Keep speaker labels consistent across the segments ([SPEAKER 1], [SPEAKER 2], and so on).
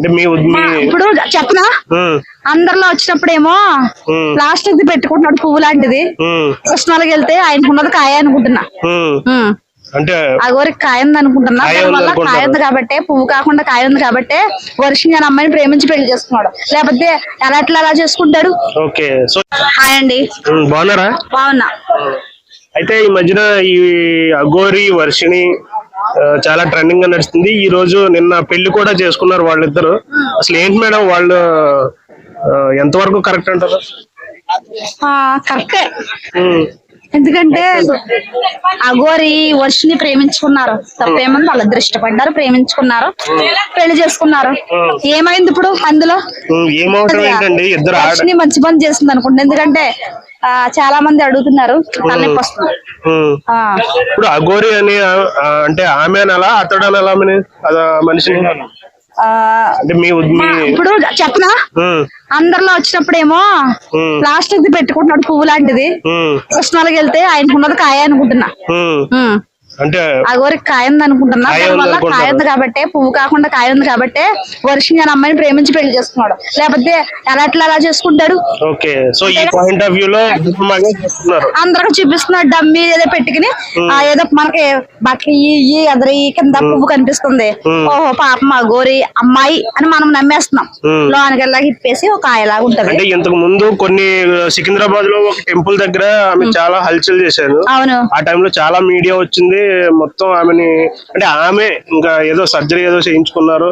[SPEAKER 1] అంటే మీ మీ
[SPEAKER 2] ఇప్పుడు చెప్పనా? అందరిలో వచ్చినప్పుడేమో ప్లాస్టిక్ ది పెట్టుకుంటున్నాడు పువ్వు లాంటిది. కృష్ణాలకు వెళ్తే ఆయనకు ఉన్నది కాయ అనుకుంటున్నా.
[SPEAKER 1] అంటే
[SPEAKER 2] ఆ గోరికి కాయ ఉంది అనుకుంటున్నా.
[SPEAKER 1] కాయ
[SPEAKER 2] దానివల్ల. కాయ ఉంది కాబట్టి పువ్వు కాకుండా కాయ ఉంది కాబట్టి వర్షం నేను అమ్మాయిని ప్రేమించి పెళ్ళి చేసుకున్నాడు. లేకపోతే ఎలా ఎట్లా ఎలా చేసుకుంటాడు?
[SPEAKER 1] ఓకే. సో
[SPEAKER 2] హాయ్ అండి.
[SPEAKER 1] బాగున్నారా?
[SPEAKER 2] బాగున్నా.
[SPEAKER 1] అయితే ఈ మధ్యన ఈ అఘోరి వర్షిణి చాలా ట్రెండింగ్గా నడుస్తుంది. ఈ రోజు నిన్న పెళ్ళి కూడా చేసుకున్నారు వాళ్ళిద్దరు. అసలు ఏంటి మేడం వాళ్ళు ఎంతవరకు కరెక్ట్ అంటారు?
[SPEAKER 2] కరెక్టే ఎందుకంటే అగోరి వర్షిని ప్రేమించుకున్నారు. తప్పేముంది? వాళ్ళిద్దరు ఇష్టపడ్డారు ప్రేమించుకున్నారు. పెళ్ళి చేసుకున్నారు. ఏమైంది ఇప్పుడు అందులో? వర్షిని మంచి పని చేస్తుంది అనుకుంటా ఎందుకంటే చాలా మంది అడుగుతున్నారు. తలనొప్పి వస్తుంది.
[SPEAKER 1] ఇప్పుడు అఘోరి అని అంటే ఆమె అతడు మనిషిని? మీ మీ
[SPEAKER 2] ఇప్పుడు చెప్పనా? అందరిలో వచ్చినప్పుడేమో ప్లాస్టిక్ ది పెట్టుకుంటున్నాడు పువ్వు లాంటిది. కృష్ణాలకు వెళ్తే ఆయనకు ఉన్నది కాయ అనుకుంటున్నా.
[SPEAKER 1] అంటే
[SPEAKER 2] ఆ గోరికి కాయ ఉంది అనుకుంటున్నా
[SPEAKER 1] ఉంది.
[SPEAKER 2] కాయ కాబట్టి పువ్వు కాకుండా కాయ ఉంది కాబట్టి వర్షం నేను అమ్మాయిని ప్రేమించి పెళ్ళి చేసుకున్నాడు. లేకపోతే ఎలా ఎట్లా ఎలా చేసుకుంటాడు?
[SPEAKER 1] ఓకే సో ఈ పాయింట్ ఆఫ్ వ్యూ లో బాగా చెప్తున్నారు
[SPEAKER 2] అందరికి చూపిస్తున్నాడు డమ్మి ఏదో పెట్టుకుని. ఆ ఏదో మనకి బట్టలు ఈ ఎదరి కింద పువ్వు కనిపిస్తుంది. ఓహో పాపం ఆ గోరి అమ్మాయి అని మనం నమ్మేస్తున్నాం. లోనికి వెళ్ళాక ఇప్పేసి ఒక ఆయలాగా ఉంటది.
[SPEAKER 1] అంటే ఇంతకు ముందు కొన్ని సికింద్రాబాద్లో ఒక టెంపుల్ దగ్గర ఆమె చాలా హల్చల్ చేశారు.
[SPEAKER 2] అవును.
[SPEAKER 1] ఆ టైంలో చాలా మీడియా వచ్చింది. మొత్తం ఆమెని అంటే ఆమె ఇంకా ఏదో సర్జరీ ఏదో చేయించుకున్నారు.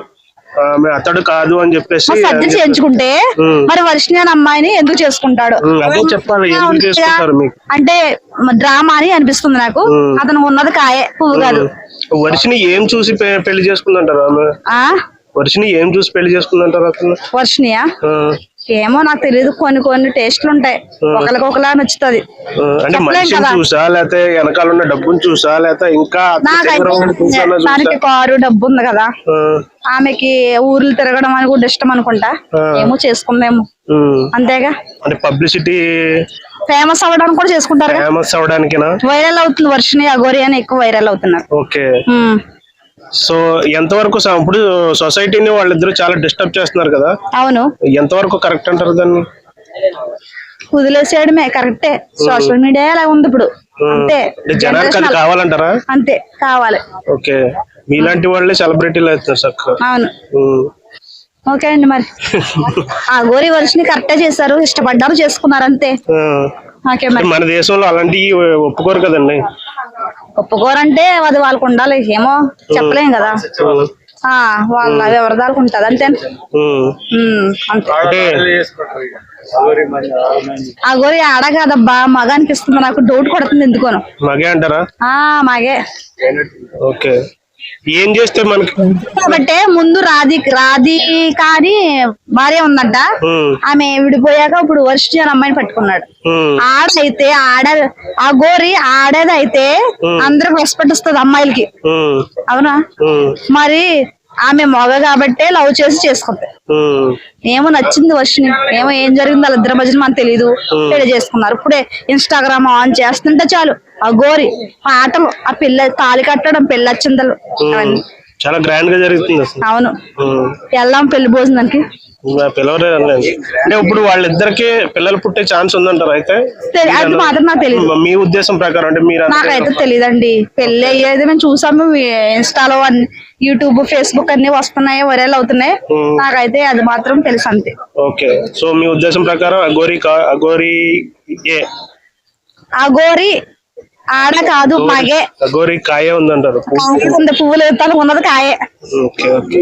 [SPEAKER 1] ఆమె అతడు కాదు అని చెప్పేసి
[SPEAKER 2] సర్జరీ చేయించుకుంటే. మరి వర్షిని అనే అమ్మాయిని ఎందుకు చేసుకుంటాడు?
[SPEAKER 1] అదే చెప్పాలి. ఎందుకు చేసుకుంటారు మీకు?
[SPEAKER 2] అంటే డ్రామా అని అనిపిస్తుంది నాకు. అతను ఉన్నది కాయే పువ్వు కాదు.
[SPEAKER 1] వర్షిని ఏం చూసి పెళ్ళి చేసుకుందంటారు ఆమె?
[SPEAKER 2] ఆ?
[SPEAKER 1] వర్షిని ఏం చూసి పెళ్ళి చేసుకుందంటారు అతను?
[SPEAKER 2] వర్షినియా? ఏమో నాకు తెలియదు కొన్ని కొన్ని టేస్ట్లు ఉంటాయి. ఒకరికి ఒకలా నచ్చుతుంది.
[SPEAKER 1] అంటే మనిషిని. చూసా లేకపోతే వెనకాల ఉన్న డబ్బుని చూసా లేకపోతే ఇంకా
[SPEAKER 2] దానికి కారు డబ్బు ఉంది కదా ఆమెకి ఊర్లు తిరగడం అని కూడా ఇష్టం అనుకుంటా. ఏమో చేసుకుందేమో. అంతేగా?
[SPEAKER 1] అంటే పబ్లిసిటీ
[SPEAKER 2] ఫేమస్ అవ్వడానికి కూడా చేసుకుంటారు
[SPEAKER 1] ఫేమస్ అవడానికినా
[SPEAKER 2] వైరల్ అవుతుంది వర్షిని అగోరి అని ఎక్కువ వైరల్ అవుతున్నారు.
[SPEAKER 1] ఓకే. సో ఎంతవరకు ఇప్పుడు సొసైటీని వాళ్ళిద్దరు చాలా డిస్టర్బ్ చేస్తున్నారు కదా.
[SPEAKER 2] అవును.
[SPEAKER 1] ఎంతవరకు కరెక్ట్ అంటారు దాన్ని?
[SPEAKER 2] వదిలేసేయడమే కరెక్టే. సోషల్ మీడియా అలా ఉంది ఇప్పుడు. అంతే.
[SPEAKER 1] జనానికి అది కావాలంటారా?
[SPEAKER 2] అంతే కావాలి.
[SPEAKER 1] ఓకే. మీలాంటి వాళ్ళే సెలబ్రిటీలు అవుతున్నారు చక్క.
[SPEAKER 2] అవును. ఓకే అండి మరి. ఆ గోరి వర్షిని కరెక్టే చేశారు ఇష్టపడ్డారు చేసుకున్నారు అంతే.
[SPEAKER 1] ఆ.
[SPEAKER 2] ఓకే మరి.
[SPEAKER 1] మన దేశంలో అలాంటివి ఒప్పుకోరు కదండి.
[SPEAKER 2] ఒప్పుకోరంటే అది వాళ్ళకు ఉండాలి. ఏమో చెప్పలేం కదా. వాళ్ళ వివరదాలకు ఉంటది అంతే. అంతే. ఆ గోరి ఆడ కాదబ్బా మగ అనిపిస్తుంది నాకు డౌట్ కొడుతుంది ఎందుకోను.
[SPEAKER 1] మగే అంటారా?
[SPEAKER 2] ఆ మగే.
[SPEAKER 1] ఓకే. ఏం చేస్తే మనకి
[SPEAKER 2] కాబట్టి ముందు రాధి రాధి కానీ భార్య ఉందంట. ఆమె విడిపోయాక ఇప్పుడు వర్షి అని అమ్మాయిని పట్టుకున్నాడు. ఆడైతే ఆడ ఆ గోరి ఆడేదైతే అందరికి రెస్పెక్ట్ ఇస్తుంది అమ్మాయిలకి. అవునా. మరి ఆమె మగ కాబట్టే లవ్ చేసి చేసుకుంది. ఏమో నచ్చింది వర్షిని ఏమో ఏం జరిగింది వాళ్ళ ఇద్దరి మధ్యన మనకు తెలియదు పెళ్ళి చేసుకున్నారు. ఇప్పుడే ఇన్స్టాగ్రామ్ ఆన్ చేస్తుంటే చాలు. ఆ గోరి పాటలు ఆ పిల్ల తాళి కట్టడం అవన్నీ.
[SPEAKER 1] చాలా గ్రాండ్గా జరుగుతుంది
[SPEAKER 2] అవును. వెళ్దాం పెళ్ళి భోజనానికి
[SPEAKER 1] అనలేదు. అంటే ఇప్పుడు వాళ్ళిద్దరికి పిల్లలు పుట్టే ఛాన్స్ ఉందంటారు అయితే?
[SPEAKER 2] అది మాత్రం నాకు తెలియదు
[SPEAKER 1] మీ ఉద్దేశం ప్రకారం అంటే మీరు
[SPEAKER 2] నాకైతే తెలియదండి పెళ్ళి అయ్యేది మేము చూసాము. ఇన్స్టాలో అన్ని యూట్యూబ్ ఫేస్బుక్ అన్ని వస్తున్నాయి వైరల్ అవుతున్నాయి. నాకైతే అది మాత్రం తెలుసు అంతే.
[SPEAKER 1] ఓకే. సో మీ ఉద్దేశం ప్రకారం అగోరి అగోరి ఏ?
[SPEAKER 2] ఆ గోరి ఆడ కాదు మగే.
[SPEAKER 1] అగోరి కాయ ఉందంటారు.
[SPEAKER 2] ఉంది పువ్వులు తనకు ఉన్నది కాయే.
[SPEAKER 1] Okay okay.